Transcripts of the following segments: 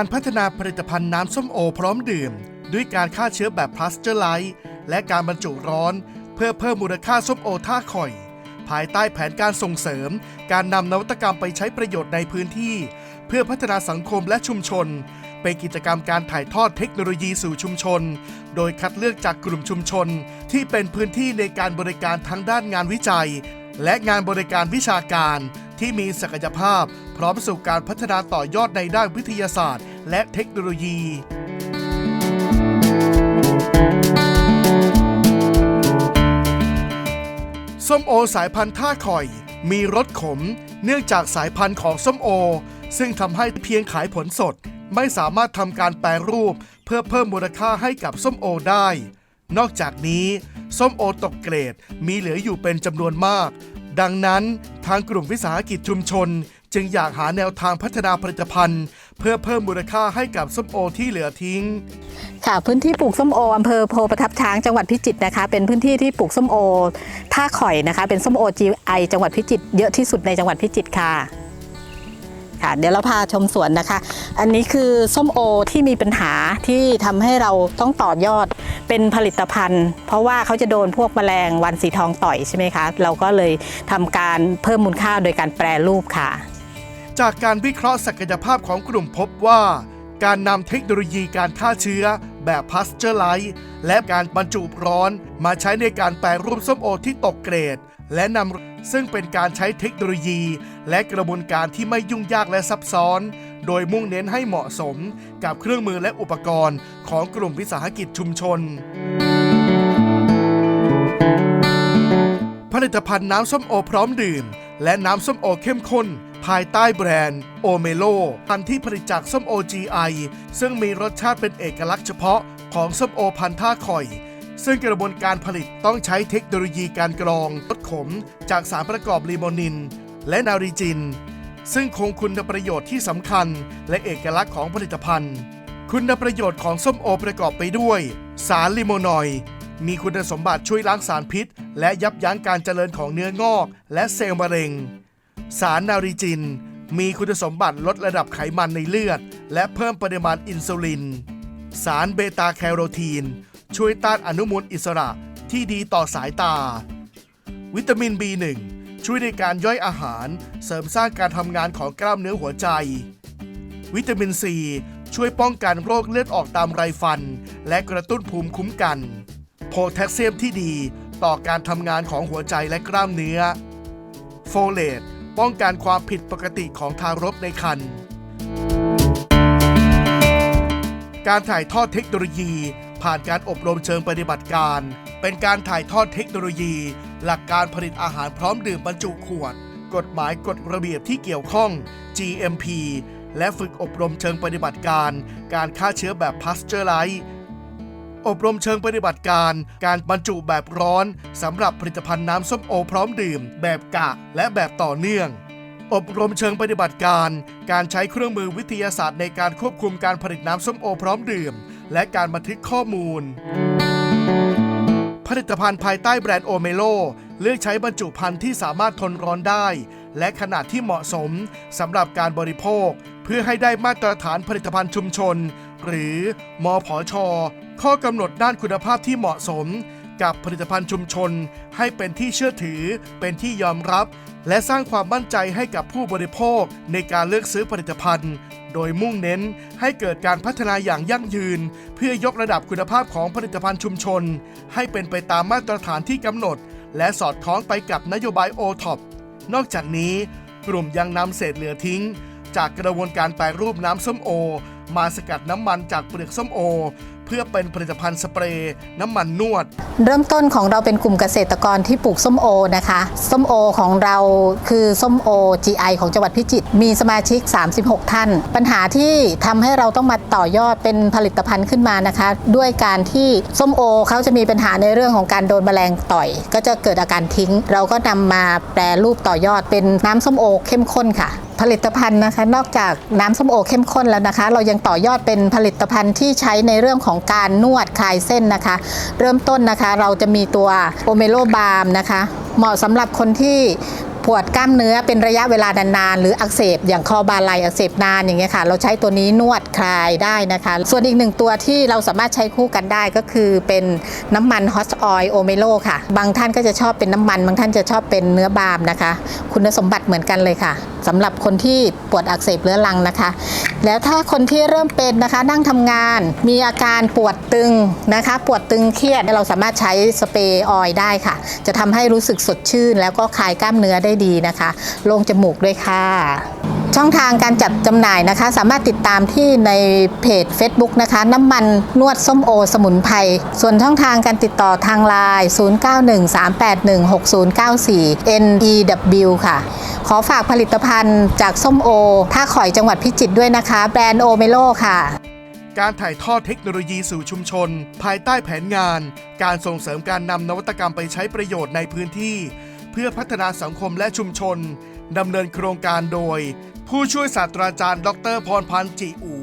การพัฒนาผลิตภัณฑ์น้ำส้มโอพร้อมดื่ม ด้วยการฆ่าเชื้อแบบพลาสเจอร์ไลท์และการบรรจุร้อน เพื่อเพิ่มมูลค่าส้มโอท่าข่อย ภายใต้แผนการส่งเสริม การนำนวัตกรรมไปใช้ประโยชน์ในพื้นที่ เพื่อพัฒนาสังคมและชุมชน เป็นกิจกรรมการถ่ายทอดเทคโนโลยีสู่ชุมชน โดยคัดเลือกจากกลุ่มชุมชน ที่เป็นพื้นที่ในการบริการทั้งด้านงานวิจัย และงานบริการวิชาการที่มีศักยภาพ พร้อมสู่การพัฒนาต่อยอดในด้านวิทยาศาสตร์ และเทคโนโลยีส้มโอสายพันธุ์ท่าข่อย มีรสขม เนื่องจากสายพันธุ์ของส้มโอ ซึ่งทำให้เพียงขายผลสด ไม่สามารถทำการแปรรูป เพื่อเพิ่มมูลค่าให้กับส้มโอได้ นอกจากนี้ ส้มโอตกเกรดมีเหลืออยู่เป็นจำนวนมาก ดังนั้นทางกลุ่มวิสาหกิจชุมชน จึงอยากหาแนวทางพัฒนาผลิตภัณฑ์ เพื่อเพิ่มมูลค่าให้กับส้มโอที่เหลือทิ้ง ค่ะพื้นที่ปลูกส้มโออำเภอโพประทับช้างจังหวัดพิจิตรนะคะ เป็นพื้นที่ที่ปลูกส้มโอท่าข่อยนะคะ เป็นส้มโอ GI จังหวัดพิจิตรเยอะที่สุดในจังหวัดพิจิตรค่ะค่ะเดี๋ยวเราพาชมสวนนะคะ อันนี้คือส้มโอที่มีปัญหาที่ทำให้เราต้องต่อยอดเป็นผลิตภัณฑ์ เพราะว่าเขาจะโดนพวกแมลงวันสีทองต่อยใช่ไหมคะ เราก็เลยทำการเพิ่มมูลค่าโดยการแปรรูปค่ะ จากการวิเคราะห์ศักยภาพของกลุ่มพบว่า การนำเทคโนโลยีการฆ่าเชื้อ แบบพาสเจอร์ไลท์และการบรรจุร้อนมาใช้ในการแปรรูปส้มโอที่ตกเกรด และนำซึ่งเป็นการใช้เทคโนโลยี และกระบวนการที่ไม่ยุ่งยากและซับซ้อน โดยมุ่งเน้นให้เหมาะสมกับเครื่องมือและอุปกรณ์ของกลุ่มวิสาหกิจชุมชนผลิตภัณฑ์น้ำส้มโอพร้อมดื่ม และน้ำส้มโอเข้มข้น ภายใต้แบรนด์โอเมโลพันธุ์ที่ผลิตจากส้มโอ GI ซึ่งมีรสชาติเป็นเอกลักษณ์เฉพาะของส้มโอพันธุ์ท่าข่อย ซึ่งกระบวนการผลิตต้องใช้เทคโนโลยีการกรองลดขมจากสารประกอบลีโมนิน และนาริจิน ซึ่งคงคุณประโยชน์ที่สำคัญ และเอกลักษณ์ของผลิตภัณฑ์ คุณประโยชน์ของส้มโอประกอบไปด้วย สารลิโมนอยด์ มีคุณสมบัติช่วยล้างสารพิษ และยับยั้งการเจริญของเนื้องอก และเซลล์มะเร็ง สารนาริจิน มีคุณสมบัติลดระดับไขมันในเลือด และเพิ่มปริมาณอินซูลิน สารเบตาแคโรทีน ช่วยต้านอนุมูลอิสระที่ดีต่อสายตา วิตามิน B1 ช่วยในการย่อยอาหาร เสริมสร้างการทำงานของกล้ามเนื้อหัวใจ วิตามิน C ช่วยป้องกันโรคเลือดออกตามไรฟัน และกระตุ้นภูมิคุ้มกัน โพแทสเซียมที่ดีต่อการทำงานของหัวใจและกล้ามเนื้อ โฟเลตป้องกันความผิดปกติของทารกในครรภ์การถ่ายทอดเทคโนโลยี ผ่านการอบรมเชิงปฏิบัติการ เป็นการถ่ายทอดเทคโนโลยี หลักการผลิตอาหารพร้อมดื่มบรรจุขวด กฎหมายกฎระเบียบที่เกี่ยวข้อง GMP และฝึกอบรมเชิงปฏิบัติการ การฆ่าเชื้อแบบพาสเจอร์ไลท์ อบรมเชิงปฏิบัติการ การบรรจุแบบร้อนสำหรับผลิตภัณฑ์น้ำส้มโอพร้อมดื่ม แบบกะและแบบต่อเนื่อง อบรมเชิงปฏิบัติการ การใช้เครื่องมือวิทยาศาสตร์ในการควบคุมการผลิตน้ำส้มโอพร้อมดื่ม และการบันทึกข้อมูล ผลิตภัณฑ์ภายใต้แบรนด์โอเมโลเลือกใช้บรรจุภัณฑ์ที่สามารถทนร้อนได้ และขนาดที่เหมาะสมสำหรับการบริโภค เพื่อให้ได้มาตรฐานผลิตภัณฑ์ชุมชน หรือมอผอชข้อกำหนดด้านคุณภาพที่เหมาะสม กับผลิตภัณฑ์ชุมชน ให้เป็นที่เชื่อถือ เป็นที่ยอมรับ และสร้างความมั่นใจให้กับผู้บริโภคในการเลือกซื้อผลิตภัณฑ์ โดยมุ่งเน้นให้เกิดการพัฒนาอย่างยั่งยืน เพื่อยกระดับคุณภาพของผลิตภัณฑ์ชุมชน ให้เป็นไปตามมาตรฐานที่กำหนด และสอดคล้องไปกับนโยบายโอท็อปนอกจากนี้กลุ่มยังนำเศษเหลือทิ้ง จากกระบวนการแปรรูปน้ำส้มโอ มาสกัดน้ำมันจากเปลือกส้มโอ เพื่อเป็นผลิตภัณฑ์สเปรย์น้ำมันนวด เริ่มต้นของเราเป็นกลุ่มเกษตรกรที่ปลูกส้มโอนะคะ ส้มโอของเราคือส้มโอ GI ของจังหวัดพิจิตรมีสมาชิก 36 ท่าน ปัญหาที่ทำให้เราต้องมาต่อยอดเป็นผลิตภัณฑ์ขึ้นมานะคะ ด้วยการที่ส้มโอเขาจะมีปัญหาในเรื่องของการโดนแมลงต่อย ก็จะเกิดอาการทิ้ง เราก็นำมาแปรรูปต่อยอดเป็นน้ำส้มโอเข้มข้นค่ะ ผลิตภัณฑ์นะคะ นอกจากน้ำส้มโอเข้มข้นแล้วนะคะ เรายังต่อยอดเป็นผลิตภัณฑ์ที่ใช้ในเรื่องของการนวดคลายเส้นนะคะ เริ่มต้นนะคะ เราจะมีตัวโอเมโลบาร์มนะคะ เหมาะสำหรับคนที่ ปวดกล้ามเนื้อเป็นระยะเวลานานๆ หรืออักเสบ อย่างคอบาลัยอักเสบนานอย่างเงี้ยค่ะ เราใช้ตัวนี้นวดคลายได้นะคะ ส่วนอีกหนึ่งตัวที่เราสามารถใช้คู่กันได้ก็คือเป็นน้ำมันฮอสออยโอเมโลค่ะ บางท่านก็จะชอบเป็นน้ำมัน บางท่านจะชอบเป็นเนื้อบามนะคะ คุณสมบัติเหมือนกันเลยค่ะสำหรับคนที่ปวดอักเสบเรื้อรังนะคะ แล้วถ้าคนที่เริ่มเป็นนะคะนั่งทำงานมีอาการปวดตึงนะคะ ปวดตึงเครียดเราสามารถใช้สเปรย์ออยล์ได้ค่ะ จะทำให้รู้สึกสดชื่น แล้วก็คลายกล้ามเนื้อได้ดีนะคะโล่งจมูกด้วยค่ะช่องทางการจัดจำหน่ายนะคะ สามารถติดตามที่ในเพจ Facebook นะคะ น้ำมันนวดส้มโอ สมุนไพรส่วนช่องทางการติดต่อทางไลน์ 0913816094 NEW ค่ะ ขอฝากผลิตภัณฑ์จากส้มโอ ท่าข่อยจังหวัดพิจิตรด้วยนะคะ แบรนด์โอเมโลค่ะการถ่ายทอดเทคโนโลยีสู่ชุมชน ภายใต้แผนงาน การส่งเสริมการนำนวัตกรรมไปใช้ประโยชน์ในพื้นที่ เพื่อพัฒนาสังคมและชุมชน ดำเนินโครงการโดย ผู้ช่วยศาสตราจารย์ ดรพรพันธ์จิอู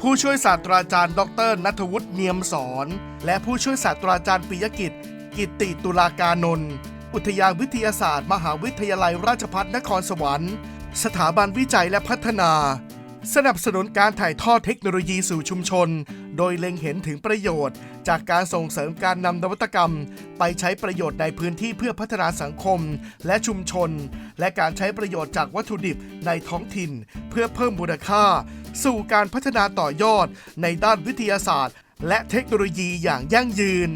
ผู้ช่วยศาสตราจารย์ ดรนัทวุฒิเนียมสอน และผู้ช่วยศาสตราจารย์ปิยกิจ กิตติตุลาการนนท์อุทยานวิทยาศาสตร์ มหาวิทยาลัยราชภัฏนครสวรรค์ สถาบันวิจัยและพัฒนา สนับสนุนการถ่ายทอดเทคโนโลยีสู่ชุมชน โดยเล็งเห็นถึงประโยชน์ จากการส่งเสริมการนำนวัตกรรม ไปใช้ประโยชน์ในพื้นที่เพื่อพัฒนาสังคม และชุมชน และการใช้ประโยชน์จากวัตถุดิบในท้องถิ่น เพื่อเพิ่มมูลค่า สู่การพัฒนาต่อยอดในด้านวิทยาศาสตร์ และเทคโนโลยีอย่างยั่งยืน